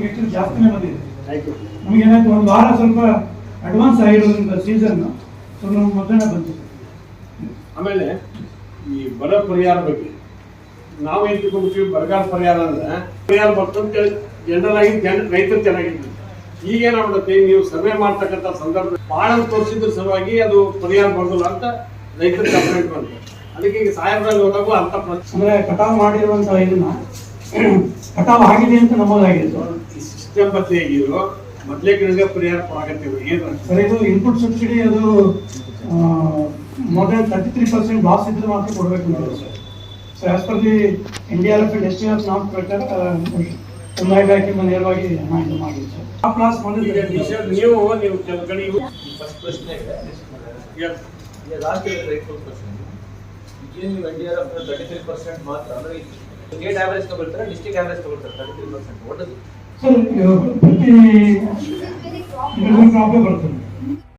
ಹೆಚ್ಚು ಜಾಸ್ತಿನೇ ಬಂದಿದೆ ನಮಗೇನಾಯ್ತು ಒಂದು ವಾರ ಸ್ವಲ್ಪ ಅಡ್ವಾನ್ಸ್ ಆಗಿರೋದ್ರಿಂದ ಸೀಸನ್ ಸ್ವಲ್ಪ ನಮ್ಗೆ ಮೊದಲನೇ ಬಂತು. ಆಮೇಲೆ ಈ ಬರ ಪರಿಹಾರ ಬಗ್ಗೆ. ನಾವು ಏನ್ ತಿಳ್ಕೊಂಡ್ಬಿಟ್ವಿ ಬರಗಾಲ ಪರಿಹಾರ ಅಂದ್ರೆ ಪರಿಹಾರ ಬರ್ತಂತ ಜನರಲ್ ಆಗಿ ಜನ ರೈತರು ಚೆನ್ನಾಗಿದ್ರು. ಈಗ ಮಾಡುತ್ತೆ ನೀವು ಸರ್ವೆ ಮಾಡ್ತಕ್ಕಂಥ ಸಂದರ್ಭ ಬಹಳ ತೋರಿಸಿದ್ರ ಸಲುವಾಗಿ ಅದು ಪರಿಹಾರ ಬರೋದಿಲ್ಲ ಅಂತ ರೈತರು ಕಂಪ್ಲೇಂಟ್ ಮಾಡ್ತಾರೆ. ಅದಕ್ಕೆ ಈಗ ಸಾಯಂಕಾಲ ಹೋದಾಗೂ ಅಂತ ಅಂದ್ರೆ ಕಟಾವು ಮಾಡಿರುವಂತಹ ಇದನ್ನ ಕಟಾವು ಆಗಿದೆ ಅಂತ ನಂಬೋದಾಗಿತ್ತು ಸಿಸ್ಟಮ್ ಬದಲಿ ಆಗಿರೋ ಮೊದಲೇ ಗಿಡಗ ಪರಿಹಾರ ಆಗತ್ತೆ ಏನು ಸರ್ ಇದು ಇನ್ಪುಟ್ ಸಬ್ಸಿಡಿ ಅದು more than thirty three percent loss ಇದ್ರೆ ಮಾತ್ರ ಕೊಡಬೇಕು ಅಂತ sir. So as per the India F S T of not ಪ್ರಕಾರ ತುಂಬ ಇಲಾಖೆಯಿಂದ ನೇರವಾಗಿ ಹಣ ಇದು ಮಾಡಿದೆ ಸರ್. ಆ ಕ್ಲಾಸ್ ಮಾಡಿದ್ರೆ ನೀವು ನೀವು ಕೆಲವು ಕಡೆ ಇವು- ಫಸ್ಟ್ ಪ್ರಶ್ನೆ. ಈಗ ಲಾಸ್ಟ್ ಇಯರ್ ರೈಟ್ ಏನು ನೀವು N D R F thirty three percent ಮಾತ್ರ ಅಂದ್ರೆ ಸ್ಟೇಟ್ ಆವರೇಜ್ ತಗೊಳ್ತಾರೆ ಡಿಸ್ಟ್ರಿಕ್ಟ್ ಆವರೇಜ್ ತಗೊಳ್ತಾರೆ ತರ್ಟಿ ತ್ರೀ ಪರ್ಸೆಂಟ್ ಒಟ್ಟು ಸರ್ ಪ್ರತಿ ಪ್ರಾಬ್ಲಮ್ ಬರ್ತದೆ